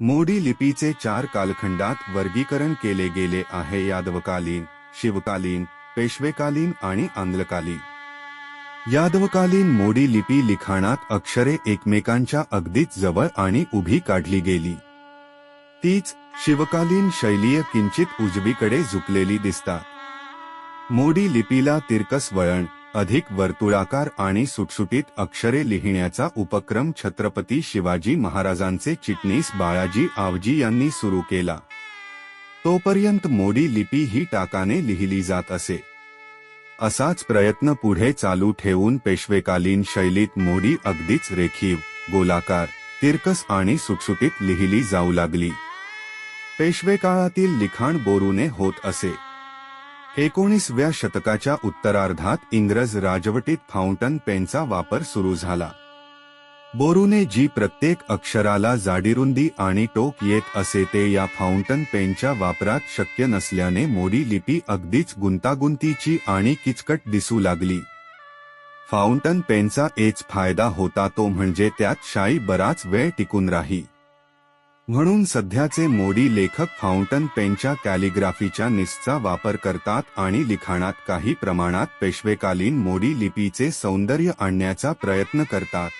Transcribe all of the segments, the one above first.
मोडी लिपीचे चार कालखंडात वर्गीकरण केले गेले आहे. यादवकालीन शिवकालीन पेशवेकालीन आणि आंग्लकालीन यादवकालीन मोडी लिपी लिखाणात अक्षरे एकमेकांच्या अगदीच जवळ आणि उभी काढली गेली. तीच शिवकालीन शैलीय किंचित उजवीकडे झुकलेली दिसतात. मोडी लिपीला तिरकस वळण अधिक वर्तुळाकार आणि सुटसुटीत अक्षरे लिहिण्याचा उपक्रम छत्रपती शिवाजी महाराजांचे चिटणीस बाळाजी आवजी यांनी सुरू केला. तोपर्यंत मोडी लिपी ही टाकाने लिहिली जात असे. असाच प्रयत्न पुढे चालू ठेवून पेशवेकालीन शैलीत मोडी अगदीच रेखीव गोलाकार तिरकस आणि सुटसुटीत लिहिली जाऊ लागली. पेशवेकाळातील लिखाण बोरूने होत असे. एकोणीसव्या शतकाच्या उत्तरार्धात इंग्रज राजवटीत फाउंटन पेनचा वापर सुरू झाला. बोरूने जी प्रत्येक अक्षराला जाडीरुंदी आणि टोक येत असे ते या फाउंटन पेनच्या वापरात शक्य नसल्याने मोडी लिपी अगदीच गुंतागुंतीची आणि किचकट दिसू लागली. फाउंटन पेनचा एच फायदा होता तो म्हणजे त्यात शाई बराच वेळ टिकून राही. म्हणून सध्याचे मोडी लेखक फाउंटन पेनच्या कॅलिग्राफीच्या निसचा वापर करतात आणि लिखाणात काही प्रमाणात पेशवेकालीन मोडी लिपीचे सौंदर्य आणण्याचा प्रयत्न करतात.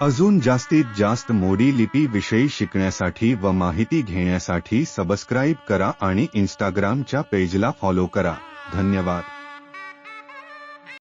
अजून जास्तीत जास्त मोडी लिपी विषयी शिकण्यासाठी व माहिती घेण्यासाठी सबस्क्राईब करा आणि इंस्टाग्रामच्या पेजला फॉलो करा. धन्यवाद.